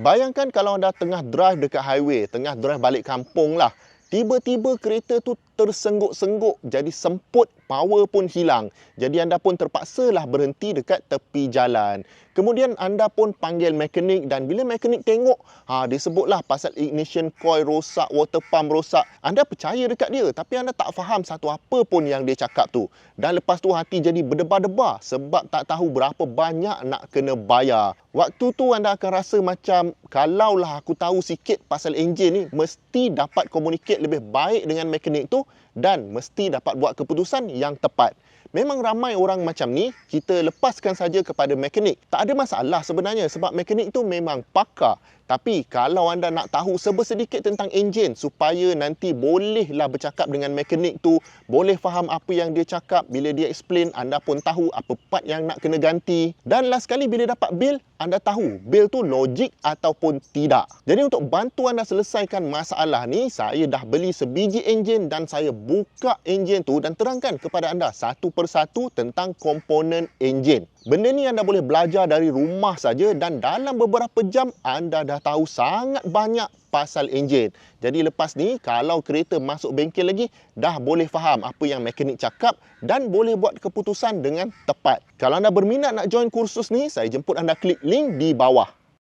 Bayangkan kalau anda tengah drive dekat highway, tengah drive balik kampung lah. Tiba-tiba kereta tu tersengguk-sengguk, jadi semput, power pun hilang. Jadi anda pun terpaksalah berhenti dekat tepi jalan. Kemudian anda pun panggil mekanik dan bila mekanik tengok, ha, dia sebutlah pasal ignition coil rosak, water pump rosak. Anda percaya dekat dia tapi anda tak faham satu apa pun yang dia cakap tu. Dan lepas tu hati jadi berdebar-debar sebab tak tahu berapa banyak nak kena bayar. Waktu tu anda akan rasa macam kalaulah aku tahu sikit pasal enjin ni, mesti dapat communicate lebih baik dengan mekanik tu dan mesti dapat buat keputusan yang tepat. Memang ramai orang macam ni, kita lepaskan saja kepada mekanik. Tak ada masalah sebenarnya sebab mekanik tu memang pakar. Tapi kalau anda nak tahu sebersedikit tentang enjin supaya nanti bolehlah bercakap dengan mekanik tu, boleh faham apa yang dia cakap, bila dia explain anda pun tahu apa part yang nak kena ganti. Dan last kali bila dapat bil, anda tahu bil tu logik ataupun tidak. Jadi untuk bantu anda selesaikan masalah ni, saya dah beli sebiji enjin dan saya buka enjin tu dan terangkan kepada anda satu persatu tentang komponen enjin. Benda ni anda boleh belajar dari rumah saja dan dalam beberapa jam anda dah tahu sangat banyak pasal enjin. Jadi lepas ni kalau kereta masuk bengkel lagi dah boleh faham apa yang mekanik cakap dan boleh buat keputusan dengan tepat. Kalau anda berminat nak join kursus ni, saya jemput anda klik link di bawah.